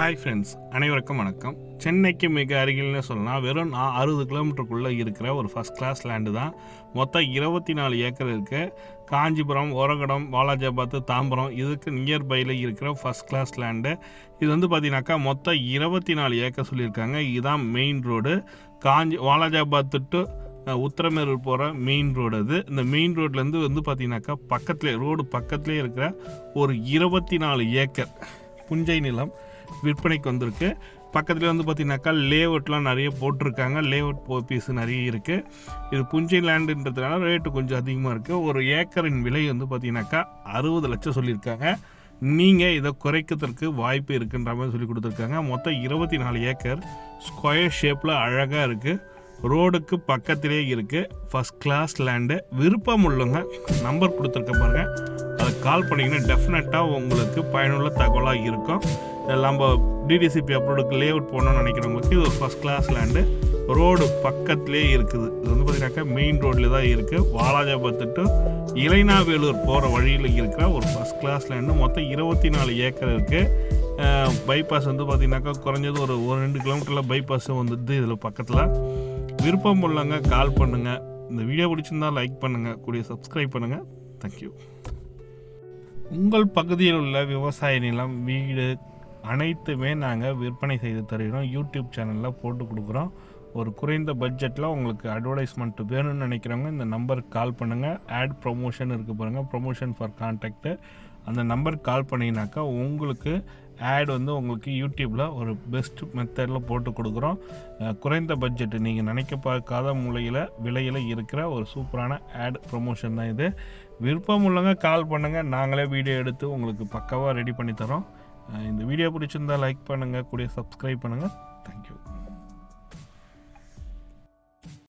Hi friends அனைவருக்கும் வணக்கம். சென்னைக்கு மிக அருகில்னு சொல்லலாம் வெறும் நான் அறுபது கிலோமீட்டருக்குள்ளே இருக்கிற ஒரு ஃபஸ்ட் கிளாஸ் லேண்டு தான். மொத்தம் இருபத்தி நாலு ஏக்கர் இருக்குது காஞ்சிபுரம் ஒரகடம் வாலாஜாபாத் தாம்பரம் இதுக்கு நியர்பையில் இருக்கிற ஃபஸ்ட் கிளாஸ் லேண்டு இது வந்து பார்த்தீங்கன்னாக்கா மொத்தம் இருபத்தி நாலு ஏக்கர் சொல்லியிருக்காங்க. இதுதான் main road Kanchi Walajabad to Uthiramerur போகிற மெயின் ரோடு அது. இந்த மெயின் ரோட்லேருந்து வந்து பார்த்தீங்கன்னாக்கா பக்கத்துலேயே ரோடு பக்கத்துலேயே இருக்கிற ஒரு இருபத்தி நாலு ஏக்கர் புஞ்சை நிலம். விற்பனைக்கு வந்திருக்கு. பக்கத்தில் வந்து பார்த்தீங்கன்னாக்கா லேஅவுட்லாம் நிறைய போட்டிருக்காங்க. லேஅவுட் போ பீஸ் நிறைய இருக்குது இது புஞ்சை லேண்டுன்றதுனால ரேட்டு கொஞ்சம் அதிகமாக இருக்குது ஒரு ஏக்கரின் விலை வந்து பார்த்தீங்கன்னாக்கா அறுபது லட்சம் சொல்லியிருக்காங்க. நீங்கள் இதை குறைக்கிறதுக்கு வாய்ப்பு இருக்குன்ற மாதிரி சொல்லி கொடுத்துருக்காங்க. மொத்தம் இருபத்தி நாலு ஏக்கர் ஸ்கொயர் ஷேப்பில் அழகாக இருக்குது ரோடுக்கு பக்கத்திலே இருக்குது ஃபஸ்ட் கிளாஸ் லேண்டு விருப்பம் உள்ளவங்க நம்பர் கொடுத்துருக்க பாருங்கள் அதை கால் பண்ணிங்கன்னா டெஃபினட்டாக உங்களுக்கு பயனுள்ள தகவலாக இருக்கும். நம்ம டிடிசிபி அப்ரோடுக்கு லேஅவுட் போகணும்னு நினைக்கிறவங்களுக்கு இது ஒரு ஃபஸ்ட் கிளாஸ் லேண்டு ரோடு பக்கத்திலே இருக்குது. இது வந்து பார்த்தீங்கன்னாக்கா மெயின் ரோட்ல தான் இருக்குது வாலாஜாபாத் டு இளைனாவேலூர் போகிற வழியில் இருக்கிற ஒரு ஃபஸ்ட் கிளாஸ் லேண்டு மொத்தம் இருபத்தி நாலு ஏக்கர் இருக்குது பைபாஸ் வந்து பார்த்திங்கனாக்கா குறைஞ்சது ஒரு ஒரு ரெண்டு கிலோமீட்டரில் பைபாஸும் வந்துடுது இதில் பக்கத்தில். விருப்பம் உள்ளவங்க கால் பண்ணுங்கள் இந்த வீடியோ பிடிச்சிருந்தா லைக் பண்ணுங்கள் கூடிய சப்ஸ்கிரைப் பண்ணுங்கள் தேங்க்யூ உங்கள் பகுதியில் உள்ள விவசாய நிலம் வீடு அனைத்துமே நாங்கள் விற்பனை செய்து தருகிறோம். யூடியூப் சேனலில் போட்டு கொடுக்குறோம். ஒரு குறைந்த பட்ஜெட்டில் உங்களுக்கு அட்வர்டைஸ்மெண்ட் வேணும்னு நினைக்கிறவங்க இந்த நம்பருக்கு கால் பண்ணுங்கள் ஆட் ப்ரொமோஷன் இருக்குது பாருங்கள் ப்ரொமோஷன் ஃபார் கான்டாக்ட்டு அந்த நம்பருக்கு கால் பண்ணிங்கனாக்கா உங்களுக்கு ஆட் வந்து உங்களுக்கு யூடியூப்பில் ஒரு பெஸ்ட் மெத்தடில் போட்டு கொடுக்குறோம். குறைந்த பட்ஜெட் நீங்கள் நினைக்க பார்க்காத மூலையில் விலையில் இருக்கிற ஒரு சூப்பரான ஆட் ப்ரொமோஷன் தான் இது. விருப்பம் உள்ளவங்க கால் பண்ணுங்கள் நாங்களே வீடியோ எடுத்து உங்களுக்கு பக்காவாக ரெடி பண்ணி தரோம் இந்த வீடியோ பிடிச்சிருந்தா லைக் பண்ணுங்கள் கூடிய சப்ஸ்கிரைப் பண்ணுங்கள்